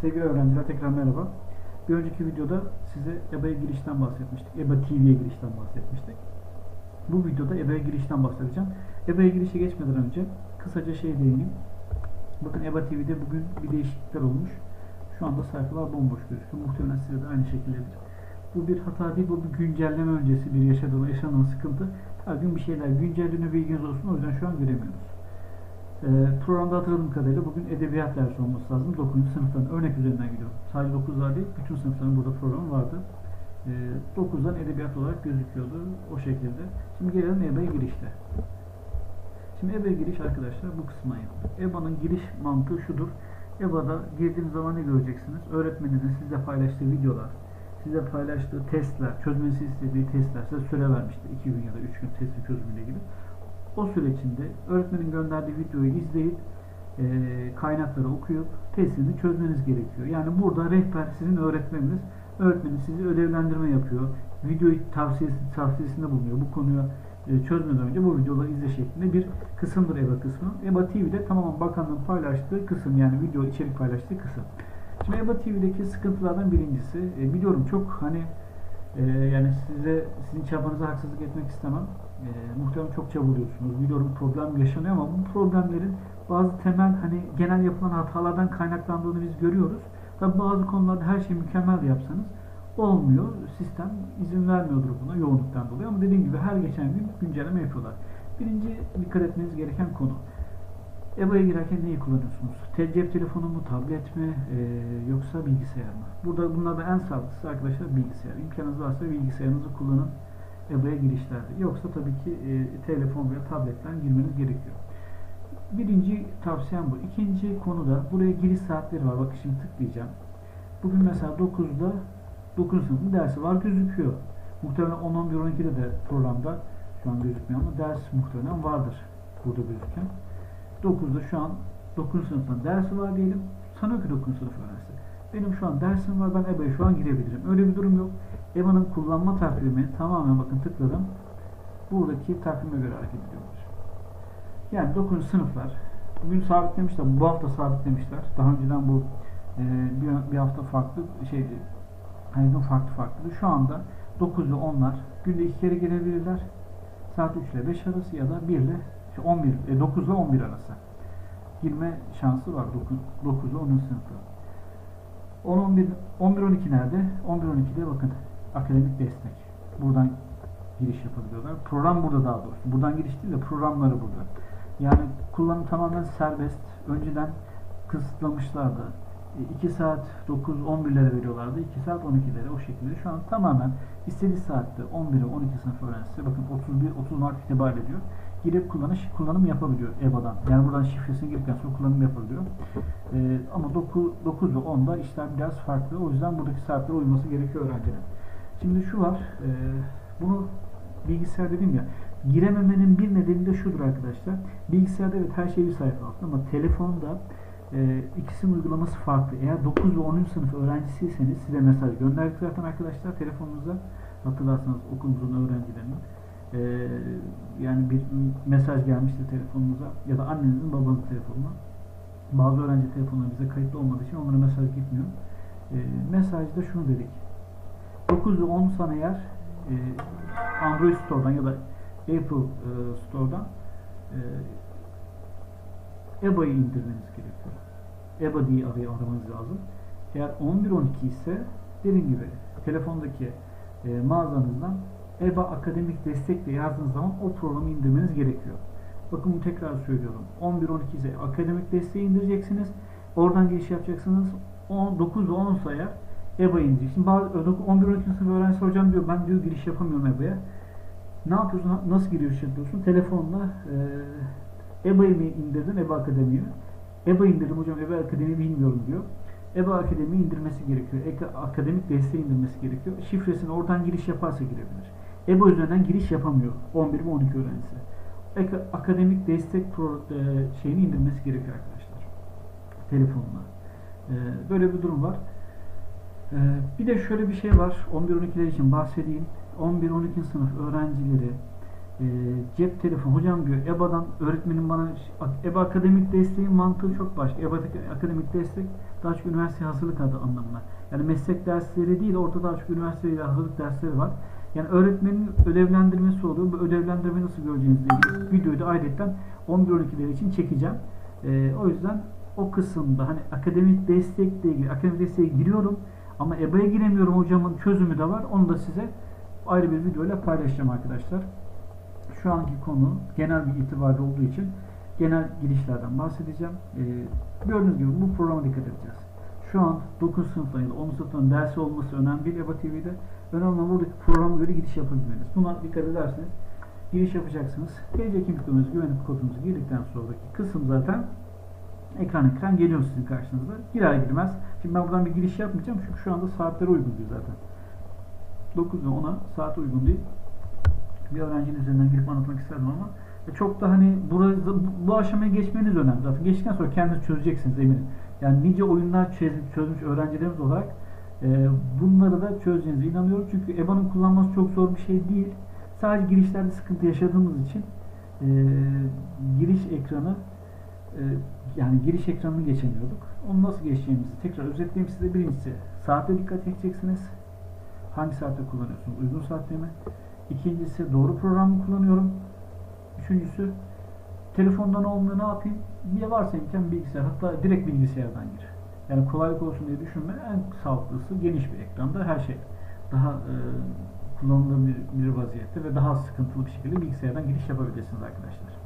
Sevgili öğrenciler tekrar merhaba. Bir önceki videoda size EBA'ya girişten bahsetmiştik. EBA TV'ye girişten bahsetmiştik. Bu videoda EBA'ya girişten bahsedeceğim. EBA'ya girişe geçmeden önce kısaca şey değineyim. Bakın EBA TV'de bugün bir değişiklikler olmuş. Şu anda sayfalar bomboş gözüküyor. Muhtemelen size de aynı şekildedir. Bu bir hata değil, bu bir güncelleme öncesi bir yaşadığım, yaşanan sıkıntı. Her gün bir şeyler güncelleniyor bilginiz olsun. O yüzden şu an göremiyoruz. Ee, programda hatırladığım kadarıyla bugün edebiyat dersi olması lazım. 9. sınıftan örnek üzerinden gidiyorum. Sadece 9'lar değil, bütün sınıfların burada programı vardı. Ee, 9'dan edebiyat olarak gözüküyordu o şekilde. Şimdi gelelim EBA'ya girişte. Şimdi EBA'ya giriş arkadaşlar bu kısma yaptı. EBA'nın giriş mantığı şudur. EBA'da girdiğiniz zaman ne göreceksiniz? Öğretmeninizin sizle paylaştığı videolar, size paylaştığı testler, çözmenizi istediği testler, size süre vermişti. 2 gün ya da 3 gün testi çözümüyle ilgili. O süre içinde öğretmenin gönderdiği videoyu izleyip e, kaynakları okuyup testini çözmeniz gerekiyor. Yani burada rehber sizin öğretmeniniz. Öğretmenin sizi ödevlendirme yapıyor. Videoyu tavsiyesi, tavsiyesinde bulunuyor. Bu konuyu e, çözmeden önce bu videoları izle şeklinde bir kısımdır EBA kısmı. EBA TV'de tamamen bakanlığın paylaştığı kısım yani video içerik paylaştığı kısım. Şimdi EBA TV'deki sıkıntılardan birincisi e, biliyorum çok hani e, yani size sizin çabanıza haksızlık etmek istemem. E, muhtemelen çok çabalıyorsunuz. Biliyorum problem yaşanıyor ama bu problemlerin bazı temel hani genel yapılan hatalardan kaynaklandığını biz görüyoruz. Tabi bazı konularda her şeyi mükemmel yapsanız olmuyor. Sistem izin vermiyordur buna yoğunluktan dolayı ama dediğim gibi her geçen gün güncelleme yapıyorlar. Birinci dikkat etmeniz gereken konu. EBA'ya girerken neyi kullanıyorsunuz? Cep telefonu mu, tablet mi e, yoksa bilgisayar mı? Burada bunlardan en sağlıklısı arkadaşlar bilgisayar. İmkanınız varsa bilgisayarınızı kullanın EBA'ya girişlerde. Yoksa tabii ki e, telefon veya tabletten girmeniz gerekiyor. Birinci tavsiyem bu. İkinci konuda buraya giriş saatleri var. Bakın şimdi tıklayacağım. Bugün mesela 9'da 9. sınıfın dersi var gözüküyor. Muhtemelen 10, 11, 12'de de programda şu an gözükmüyor ama ders muhtemelen vardır burada gözüken. 9'da şu an 9. sınıftan dersi var diyelim. Sanıyor ki 9. sınıf öğrencisi. Benim şu an dersim var. Ben EBA'ya şu an girebilirim. Öyle bir durum yok. EBA'nın kullanma takvimi tamamen bakın tıkladım. Buradaki takvime göre hareket ediyorlar. Yani 9. sınıflar bugün sabitlemişler. Bu hafta sabitlemişler. Daha önceden bu e, bir, bir hafta farklı şeydi. Her gün farklı farklı. Şu anda 9 ile 10'lar günde iki kere gelebilirler. Saat 3 ile 5 arası ya da 1 ile 11, e, 9 ile 11 arası girme şansı var 9, 9 ile 10. sınıfta. 10, 11, 11, 12 nerede? 11, 12'de bakın akademik destek. Buradan giriş yapabiliyorlar. Program burada daha doğrusu. Buradan giriş değil de programları burada. Yani kullanım tamamen serbest. Önceden kısıtlamışlardı. 2 saat 9-11'lere veriyorlardı. 2 saat 12'lere o şekilde. Şu an tamamen istediği saatte 11'e 12 sınıf öğrencisi bakın 31 30 Mart itibariyle diyor. Girip kullanış kullanım yapabiliyor EBA'dan. Yani buradan şifresini girdikten sonra kullanım yapabiliyor. Ee, ama 9, 9 ve 10'da işler biraz farklı. O yüzden buradaki saatlere uyması gerekiyor öğrencinin. Şimdi şu var. E, bunu bilgisayar dedim ya girememenin bir nedeni de şudur arkadaşlar. Bilgisayarda evet her şey bir sayfa altında ama telefonda e, ikisinin uygulaması farklı. Eğer 9 ve 10. sınıf öğrencisiyseniz size mesaj gönderdik zaten arkadaşlar telefonunuza. Hatırlarsanız okulumuzun öğrencilerinin. E, yani bir mesaj gelmişti telefonunuza ya da annenizin babanızın telefonuna. Bazı öğrenci telefonları bize kayıtlı olmadığı için onlara mesaj gitmiyor. E, mesajda şunu dedik. 9 ve 10 sana eğer e, Android Store'dan ya da Apple e, Store'dan e, EBA'yı indirmeniz gerekiyor. EBA diye araya aramanız lazım. Eğer 11-12 ise dediğim gibi telefondaki e, mağazanızdan EBA akademik destekle yazdığınız zaman o programı indirmeniz gerekiyor. Bakın bunu tekrar söylüyorum. 11-12 ise akademik desteği indireceksiniz. Oradan giriş yapacaksınız. 10, 9 ve 10 sayar EBA indireceksiniz. Bazı 11-12 sınıf öğrencisi hocam diyor ben diyor giriş yapamıyorum EBA'ya. Ne yapıyorsun? Nasıl giriş yapıyorsun? Telefonla e, EBA'yı mı indirdin? EBA Akademi'yi. EBA indirdim hocam. EBA Akademi bilmiyorum diyor. EBA Akademi indirmesi gerekiyor. Ek, akademik desteği indirmesi gerekiyor. Şifresini oradan giriş yaparsa girebilir. EBA üzerinden giriş yapamıyor. 11 ve 12 öğrencisi. Ek, akademik destek pro, e, şeyini indirmesi gerekiyor arkadaşlar. Telefonla. E, böyle bir durum var. E, bir de şöyle bir şey var. 11-12'ler için bahsedeyim. 11-12 sınıf öğrencileri e, cep telefonu hocam diyor EBA'dan öğretmenim bana EBA akademik desteğin mantığı çok başka. EBA akademik destek daha çok üniversite hazırlık adı anlamına. Yani meslek dersleri değil orada daha çok üniversite hazırlık dersleri var. Yani öğretmenin ödevlendirmesi oluyor. Bu ödevlendirme nasıl göreceğinizle ilgili videoyu da ayrıca 11-12'ler için çekeceğim. E, o yüzden o kısımda hani akademik destekle ilgili akademik desteğe giriyorum ama EBA'ya giremiyorum hocamın çözümü de var. Onu da size ayrı bir videoyla paylaşacağım arkadaşlar. Şu anki konu genel bir itibarda olduğu için genel girişlerden bahsedeceğim. Ee, gördüğünüz gibi bu programa dikkat edeceğiz. Şu an 9 sınıfta ya da 10 sınıftan dersi olması önemli değil EBA TV'de. Önemli olan buradaki programa göre giriş yapabilmeniz. Buna dikkat ederseniz giriş yapacaksınız. Gelecek kimliklerinizi güvenlik kodunuzu girdikten sonraki kısım zaten ekran ekran geliyor sizin karşınıza. Girer girmez. Şimdi ben buradan bir giriş yapmayacağım çünkü şu anda saatlere uygun değil zaten. 9 ve 10'a saat uygun değil. Bir öğrencinin üzerinden girip anlatmak isterdim ama çok da hani burada, bu aşamaya geçmeniz önemli zaten. Geçtikten sonra kendiniz çözeceksiniz eminim. Yani nice oyunlar çözmüş, çözmüş öğrencilerimiz olarak e, bunları da çözeceğinize inanıyorum. Çünkü EBA'nın kullanması çok zor bir şey değil. Sadece girişlerde sıkıntı yaşadığımız için e, giriş ekranı e, yani giriş ekranını geçemiyorduk. Onu nasıl geçeceğimizi tekrar özetleyeyim size. Birincisi saate dikkat edeceksiniz. Hangi saatte kullanıyorsunuz? Uygun saatte mi? İkincisi doğru programı kullanıyorum. Üçüncüsü telefondan olmuyor ne yapayım? Bir varsa imkan bilgisayar hatta direkt bilgisayardan gir. Yani kolaylık olsun diye düşünme. En sağlıklısı geniş bir ekranda her şey daha e, kullanılabilir vaziyette ve daha sıkıntılı bir şekilde bilgisayardan giriş yapabilirsiniz arkadaşlar.